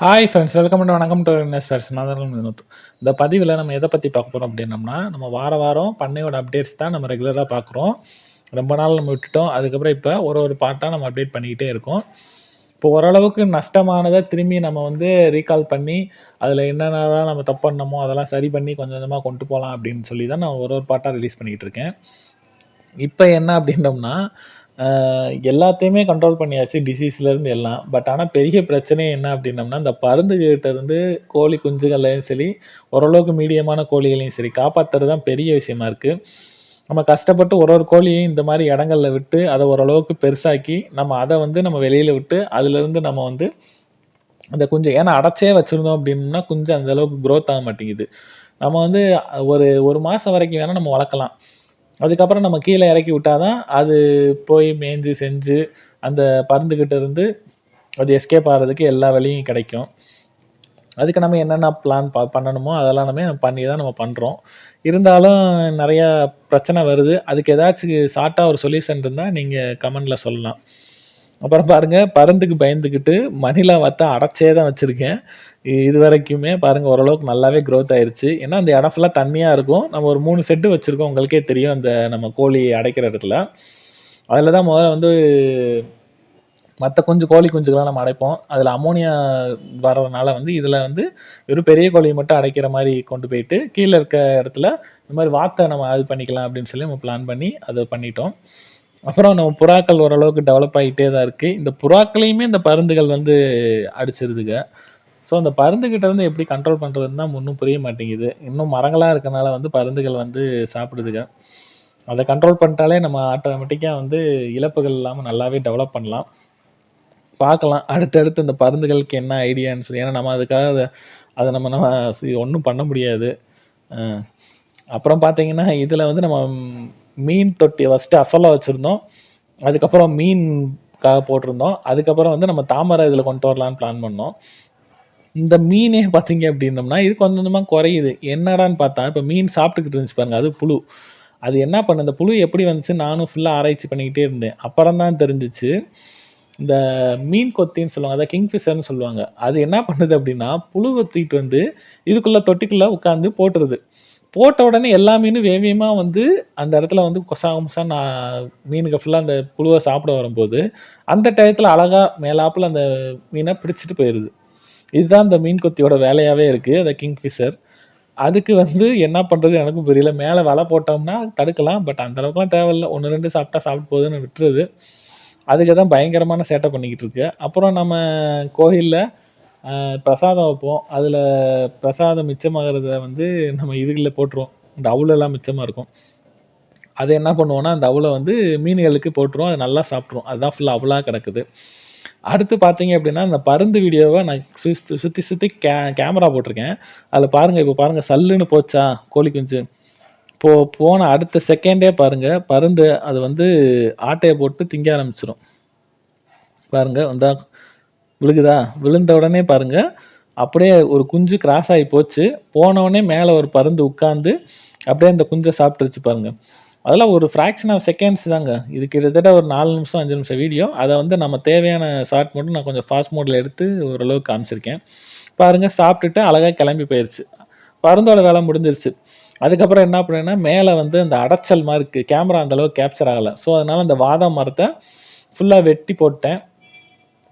Hi friends welcome to வணக்கம் to invest friends நான் தான் வினோத். இந்த பதிவில் நம்ம எதை பற்றி பார்க்க போகிறோம் அப்படின்னம்னா நம்ம வார வாரம் பண்ணையோட அப்டேட்ஸ் தான் நம்ம ரெகுலராக பார்க்குறோம். ரொம்ப நாள் நம்ம விட்டுட்டோம். அதுக்கப்புறம் இப்போ ஒரு ஒரு பார்ட்டாக நம்ம அப்டேட் பண்ணிக்கிட்டே இருக்கோம். இப்போ ஓரளவுக்கு நஷ்டமானதை திரும்பி நம்ம வந்து ரீகால் பண்ணி அதில் என்னென்னலாம் நம்ம தப்பு பண்ணமோ அதெல்லாம் சரி பண்ணி கொஞ்சம் கொஞ்சமாக கொண்டு போகலாம் அப்படின்னு சொல்லி தான் நான் ஒரு ஒரு பார்ட்டாக ரிலீஸ் பண்ணிக்கிட்டு இருக்கேன். இப்போ என்ன அப்படின்னம்னா எல்லாத்தையுமே கண்ட்ரோல் பண்ணியாச்சு டிசீஸ்லேருந்து எல்லாம். பட் ஆனால் பெரிய பிரச்சனை என்ன அப்படின்னம்னா இந்த பருந்துகிட்ட இருந்து கோழி குஞ்சுகளையும் சரி ஓரளவுக்கு மீடியமான கோழிகளையும் சரி காப்பாற்றுறது தான் பெரிய விஷயமா இருக்குது நம்ம கஷ்டப்பட்டு ஒரு ஒரு கோழியையும் இந்த மாதிரி இடங்கள்ல விட்டு அதை ஓரளவுக்கு பெருசாக்கி நம்ம அதை வந்து நம்ம வெளியில் விட்டு அதுலேருந்து நம்ம வந்து அந்த குஞ்சு ஏன்னா அடைச்சே வச்சுருந்தோம் அப்படின்னா குஞ்சு அந்த அளவுக்கு ஆக மாட்டேங்குது. நம்ம வந்து ஒரு ஒரு மாதம் வரைக்கும் வேணால் நம்ம வளர்க்கலாம். அதுக்கப்புறம் நம்ம கீழே இறக்கி விட்டாதான் அது போய் மேய்ஞ்சு செஞ்சு அந்த பருந்துக்கிட்ட இருந்து அது எஸ்கேப் ஆகிறதுக்கு எல்லா வழியும் கிடைக்கும். அதுக்கு நம்ம என்னென்ன பிளான் ப பண்ணணுமோ அதெல்லாம் நம்ம பண்ணி தான் நம்ம பண்ணுறோம் இருந்தாலும் நிறையா பிரச்சனை வருது. அதுக்கு ஏதாச்சும் ஷார்ட்டாக ஒரு சொல்யூஷன் இருந்தால் நீங்கள் கமெண்டில் சொல்லலாம். அப்புறம் பாருங்கள் பருந்துக்கு பயந்துக்கிட்டு மணிலா வத்த அடைச்சே தான் வச்சுருக்கேன். இது வரைக்குமே பாருங்கள் ஓரளவுக்கு நல்லாவே க்ரோத் ஆயிடுச்சு ஏன்னா அந்த இடம் ஃபுல்லாக தண்ணியாக இருக்கும். நம்ம ஒரு மூணு செட்டு வச்சுருக்கோம் உங்களுக்கே தெரியும் அந்த நம்ம கோழி அடைக்கிற இடத்துல. அதில் தான் முதல்ல வந்து மற்ற குஞ்சு கோழி குஞ்சுக்கெல்லாம் நம்ம அடைப்போம். அதில் அமோனியா வர்றதுனால வந்து இதில் வந்து வெறும் பெரிய கோழியை மட்டும் அடைக்கிற மாதிரி கொண்டு போயிட்டு கீழே இருக்க இடத்துல இந்த மாதிரி வாத்தை நம்ம அது பண்ணிக்கலாம் அப்படின்னு சொல்லி நம்ம பிளான் பண்ணி அதை பண்ணிட்டோம். அப்புறம் நம்ம புறாக்கள் ஓரளவுக்கு டெவலப் ஆகிட்டே தான் இருக்குது இந்த புறாக்களையுமே இந்த பருந்துகள் வந்து அடிச்சிருதுங்க ஸோ அந்த பருந்துக்கிட்ட இருந்து எப்படி கண்ட்ரோல் பண்ணுறதுன்னு தான் ஒன்றும் புரிய மாட்டேங்குது. இன்னும் மரங்களாக இருக்கனால வந்து பருந்துகள் வந்து சாப்பிடுதுங்க அதை கண்ட்ரோல் பண்ணிட்டாலே நம்ம ஆட்டோமேட்டிக்காக வந்து இழப்புகள் இல்லாமல் நல்லாவே டெவலப் பண்ணலாம். பார்க்கலாம். அடுத்தடுத்து இந்த பருந்துகளுக்கு என்ன ஐடியான்னு சொல்லி. ஏன்னா நம்ம அதுக்காக அதை அதை நம்ம நம்ம ஒன்றும் பண்ண முடியாது. அப்புறம் பார்த்தீங்கன்னா இதில் வந்து நம்ம மீன் தொட்டி ஃபஸ்ட்டு அசலாக வச்சுருந்தோம். அதுக்கப்புறம் மீன்காக போட்டிருந்தோம். அதுக்கப்புறம் வந்து நம்ம தாமரை இதில் கொண்டு வரலான்னு பிளான் பண்ணோம். இந்த மீனே பார்த்தீங்க அப்படின்னம்னா இது கொஞ்சம் கொஞ்சமாக குறையுது. என்னடான்னு பார்த்தா இப்போ மீன் சாப்பிட்டுக்கிட்டு இருந்துச்சு பாருங்க அது புழு. அது என்ன பண்ண இந்த புழு எப்படி வந்துச்சு நானும் ஃபுல்லாக ஆராய்ச்சி பண்ணிக்கிட்டே இருந்தேன். அப்புறம் தான் தெரிஞ்சிச்சு இந்த மீன் கொத்தின்னு சொல்லுவாங்க அதை கிங்ஃபிஷர்னு சொல்லுவாங்க. அது என்ன பண்ணுது அப்படின்னா புழுவை தூக்கிட்டு வந்து இதுக்குள்ளே தொட்டிக்குள்ளே உட்காந்து போட்டுருது. போட்ட உடனே எல்லா மீனும் வேவியமாக வந்து அந்த இடத்துல வந்து கொசா கொசா நான் மீனுக்கு ஃபுல்லாக அந்த புழுவை சாப்பிட வரும்போது அந்த டயத்தில் அழகாக மேலாப்பில் அந்த மீனை பிடிச்சிட்டு போயிடுது இதுதான் அந்த மீன் கொத்தியோட வேலையாகவே இருக்குது அந்த கிங்ஃபிஷர். அதுக்கு வந்து என்ன பண்ணுறது எனக்கும் புரியல. மேலே வலை போட்டோம்னா தடுக்கலாம் பட் அந்த அளவுக்குலாம் தேவையில்ல. ஒன்று ரெண்டு சாப்பிட்டா சாப்பிட்டு போகுதுன்னு விட்டுருது. அதுக்கு தான் பயங்கரமான சேட்டை பண்ணிக்கிட்டு இருக்கு. அப்புறம் நம்ம கோயிலில் பிரசாதம் வைப்போம். அதில் பிரசாதம் மிச்சமாகிறத வந்து நம்ம இதுகளில் போட்டுருவோம். இந்த அவுலெல்லாம் மிச்சமாக இருக்கும். அது என்ன பண்ணுவோன்னா அந்த அவுலை வந்து மீன்களுக்கு போட்டுருவோம். அது நல்லா சாப்பிட்ருவோம் அதுதான் ஃபுல்லாக அவுலாக கிடக்குது. அடுத்து பார்த்தீங்க அப்படின்னா இந்த பருந்து வீடியோவை நான் சுற்றி சுற்றி சுற்றி கே கேமரா போட்டிருக்கேன். அதில் பாருங்கள் இப்போ பாருங்கள் சல்லுன்னு போச்சா கோழி குஞ்சு. போ போன அடுத்த செகண்டே பாருங்கள் பருந்து அது வந்து ஆட்டையை போட்டு திங்க ஆரம்பிச்சிடும் பாருங்கள் வந்தால் விழுகுதா? விழுந்த உடனே பாருங்க. அப்படியே ஒரு குஞ்சு கிராஸ் ஆகி போச்சு. போனவுடனே மேலே ஒரு பருந்து உட்காந்து அப்படியே அந்த குஞ்சை சாப்பிட்டுருச்சு பாருங்க. அதெல்லாம் ஒரு ஃப்ராக்ஷன் ஆஃப் செகண்ட்ஸ் தாங்க. இது கிட்டத்தட்ட ஒரு நாலு நிமிஷம் அஞ்சு நிமிஷம் வீடியோ அதை வந்து நம்ம தேவையான ஷார்ட் மட்டும் நான் கொஞ்சம் ஃபாஸ்ட் மோடில் எடுத்து ஓரளவுக்கு காமிச்சிருக்கேன். பாருங்க சாப்பிட்டுட்டு அழகாக கிளம்பி போயிடுச்சு பருந்தோட வேலை முடிஞ்சிருச்சு. அதுக்கப்புறம் என்ன பண்ணேன்னா மேலே வந்து அந்த அடைச்சல் மாதிரி இருக்குது கேமரா அந்த அளவுக்கு கேப்சர் ஆகலை. ஸோ அதனால் அந்த வாதம் மரத்தை ஃபுல்லாக வெட்டி போட்டேன்.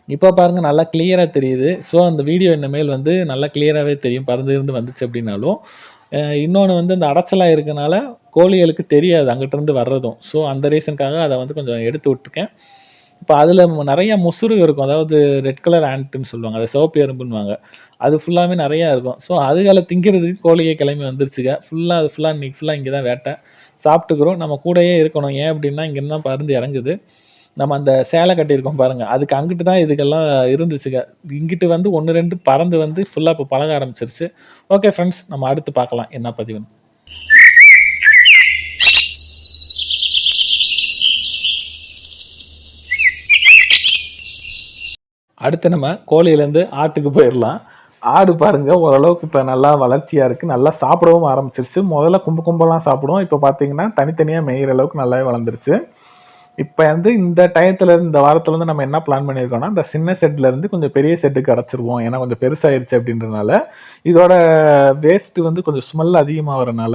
இப்போ பாருங்க நல்லா கிளியராக தெரியுது. ஸோ அந்த வீடியோ இனிமேல் வந்து நல்லா கிளியராகவே தெரியும். பறந்து இருந்து வந்துச்சு அப்படின்னாலும். இன்னொன்று வந்து இந்த அடைச்சலாக இருக்கனால கோழிகளுக்கு தெரியாது அங்கிட்டேருந்து வர்றதும். ஸோ அந்த ரீசனுக்காக அதை வந்து கொஞ்சம் எடுத்து விட்டுருக்கேன். இப்போ அதில் நிறைய முசுறு இருக்கும். அதாவது ரெட் கலர் ஆண்ட்டுன்னு சொல்லுவாங்க. அதை சிவப்பு எறும்புன்னுவாங்க. அது ஃபுல்லாகவே நிறையா இருக்கும். ஸோ அதுகளை திங்கிறதுக்கு கோழியை கிளம்பி வந்துருச்சுங்க. ஃபுல்லாக அது ஃபுல்லாக இன்றைக்கி ஃபுல்லாக இங்கே தான் வேட்டை. சாப்பிட்டுக்கிறோம். நம்ம கூடயே இருக்கணும். ஏன் அப்படின்னா இங்கேருந்து தான் பருந்து இறங்குது. நம்ம அந்த சேலை கட்டியிருக்கோம் பாருங்கள் அதுக்கு அங்கிட்டு தான் இதுக்கெல்லாம் இருந்துச்சுங்க. இங்கிட்டு வந்து ஒன்று ரெண்டு பறந்து வந்து ஃபுல்லாக இப்போ பழக ஆரம்பிச்சிருச்சு. ஓகே ஃப்ரெண்ட்ஸ் நம்ம அடுத்து பார்க்கலாம். என்ன பதிவுன்னு. அடுத்து நம்ம கோழியிலேருந்து ஆட்டுக்கு போயிடலாம். ஆடு பாருங்க ஓரளவுக்கு இப்போ நல்லா வளர்ச்சியாக இருக்குது நல்லா சாப்பிடவும் ஆரம்பிச்சிருச்சு. முதல்ல கும்பு கும்பலாம் சாப்பிடும் இப்போ பார்த்தீங்கன்னா தனித்தனியாக மேயிற அளவுக்கு நல்லாவே வளர்ந்துருச்சு. இப்போ வந்து இந்த டயத்துல இந்த வாரத்துல இருந்து நம்ம என்ன பிளான் பண்ணியிருக்கோம்னா இந்த சின்ன செட்ல இருந்து கொஞ்சம் பெரிய செட்டுக்கு அடைச்சிருவோம். ஏன்னா கொஞ்சம் பெருசாயிருச்சு அப்படின்றனால இதோட வேஸ்ட் வந்து கொஞ்சம் ஸ்மெல் அதிகமாக வரனால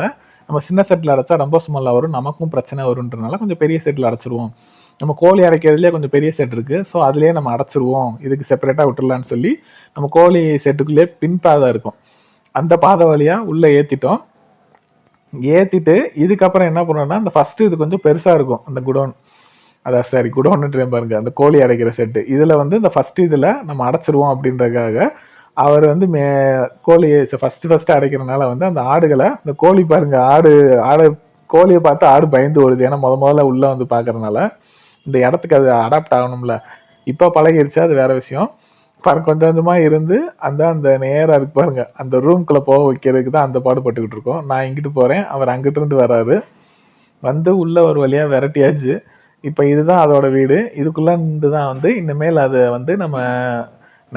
நம்ம சின்ன செட்டில் அடைச்சா ரொம்ப ஸ்மெல்லாக வரும். நமக்கும் பிரச்சனை வரும்ன்றனால கொஞ்சம் பெரிய செட்டில் அடைச்சிருவோம். நம்ம கோழி அடைக்கிறதுலேயே கொஞ்சம் பெரிய செட் இருக்குது ஸோ அதுலேயே நம்ம அடைச்சிருவோம். இதுக்கு செப்பரேட்டாக விட்டுடலான்னு சொல்லி நம்ம கோழி செட்டுக்குள்ளேயே பின் பாதை இருக்கும். அந்த பாதை வழியாக உள்ளே ஏற்றிட்டோம் ஏற்றிட்டு இதுக்கப்புறம் என்ன பண்ணோம்னா அந்த ஃபஸ்ட்டு இது கொஞ்சம் பெருசாக இருக்கும் அந்த குடோன். அதான் சரி குடோன்னு பாருங்க. அந்த கோழி அடைக்கிற செட்டு இதில் வந்து இந்த ஃபஸ்ட் இதில் நம்ம அடைச்சிருவோம் அப்படின்றதுக்காக அவர் வந்து மே கோழி ஃபஸ்ட்டு ஃபஸ்ட்டு அடைக்கிறனால வந்து அந்த ஆடுகளை இந்த கோழி பாருங்க ஆடு ஆடு கோழியை பார்த்து ஆடு பயந்து ஓடுது. ஏன்னா முத முதல்ல உள்ளே வந்து பார்க்கறனால இந்த இடத்துக்கு அது அடாப்ட் ஆகணும்ல. இப்போ பழகிருச்சு அது வேற விஷயம். பாருங்க கொஞ்சம் கொஞ்சமாக இருந்து அந்த அந்த நேராக இருக்கு பாருங்க. அந்த ரூம்குள்ளே போக வைக்கிறதுக்கு தான் அந்த பாடுபட்டுக்கிட்டு இருக்கோம். நான் இங்கிட்டு போகிறேன் அவர் அங்கிட்டு இருந்து வராரு வந்து உள்ள ஒரு வழியாக விரட்டியாச்சு. இப்போ இதுதான் அதோட வீடு. இதுக்குள்ளே இருந்து தான் வந்து இனிமேல் அதை வந்து நம்ம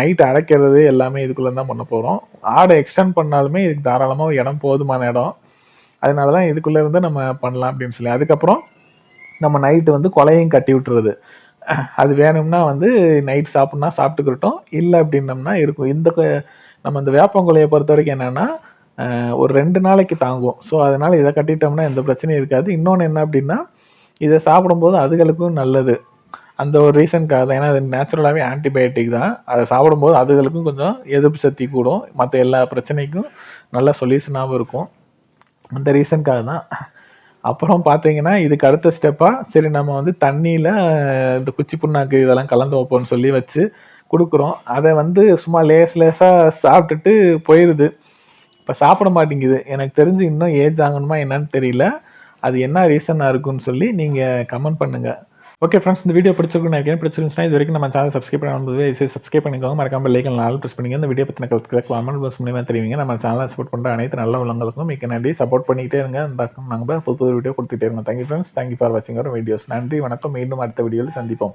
நைட் அடைக்கிறது எல்லாமே இதுக்குள்ளே தான் பண்ண போகிறோம் ஆடை எக்ஸ்டெண்ட் பண்ணாலுமே இதுக்கு தாராளமாக இடம் போதுமான இடம். அதனால தான் இதுக்குள்ளே இருந்து நம்ம பண்ணலாம் அப்படின்னு சொல்லி. அதுக்கப்புறம் நம்ம நைட்டு வந்து கொலையும் கட்டி விட்டுறது அது வேணும்னா வந்து நைட் சாப்பிட்னா சாப்பிட்டுக்கிட்டோம். இல்லை அப்படின்னம்னா இருக்கும். இந்த நம்ம இந்த வேப்பங்கொலையை பொறுத்த வரைக்கும் என்னென்னா ஒரு ரெண்டு நாளைக்கு தாங்குவோம். ஸோ அதனால் இதை கட்டிட்டோம்னா எந்த பிரச்சனையும் இருக்காது. இன்னொன்று என்ன அப்படின்னா இதை சாப்பிடும்போது அதுகளுக்கும் நல்லது. அந்த ஒரு ரீசனுக்காக தான். ஏன்னா அது நேச்சுரலாகவே ஆன்டிபயோட்டிக் தான். அதை சாப்பிடும்போது அதுகளுக்கும் கொஞ்சம் எதிர்ப்பு சக்தி கூடும். மற்ற எல்லா பிரச்சனைக்கும் நல்ல சொல்யூஷனாகவும் இருக்கும். அந்த ரீசனுக்காக தான். அப்புறம் பார்த்தீங்கன்னா இதுக்கு அடுத்த ஸ்டெப்பாக சரி நம்ம வந்து தண்ணியில் இந்த குச்சி புண்ணாக்கு இதெல்லாம் கலந்து வைப்போம்னு சொல்லி வச்சு கொடுக்குறோம். அதை வந்து சும்மா லேஸ் லேஸாக சாப்பிட்டுட்டு போயிடுது இப்போ சாப்பிட மாட்டேங்குது. எனக்கு தெரிஞ்சு இன்னும் ஏஜ் ஆகணுமா என்னன்னு தெரியல. அது என்ன ரீசனாக இருக்குன்னு சொல்லி நீங்கள் கமெண்ட் பண்ணுங்கள் ஓகே ஃப்ரெண்ட்ஸ் இந்த வீடியோ பிடிச்சிருக்கும் நினைக்கிறேன். பிடிச்சிருந்துச்சுன்னா இது வரைக்கும் நம்ம சேனல் சப்ஸ்கிரைப் பண்ணும்போது இசை சப்ஸ்கிரைப் பண்ணிக்கோங்க. மறக்காம லைக் நாலு ப்ரெஸ் பண்ணிங்க இந்த வீடியோ பற்றின கருத்துக்களை கமெண்ட் பாக்ஸ் மூலியமாக தெரிவிங்க. நம்ம சேனலை சப்போர்ட் பண்ணுற அனைத்து நல்ல உள்ளங்களுக்கும் மிக்க நன்றி. சப்போர்ட் பண்ணிக்கிட்டே இருங்க. அந்த நாங்கள் புது புது வீடியோ கொடுத்துட்டே இருங்க தேங்க்யூ ஃப்ரெண்ட்ஸ் தேங்க்யூ ஃபார் வாட்சிங் ஒரு வீடியோஸ் நன்றி வணக்கம். மீண்டும் அடுத்த வீடியோவில் சந்திப்போம்.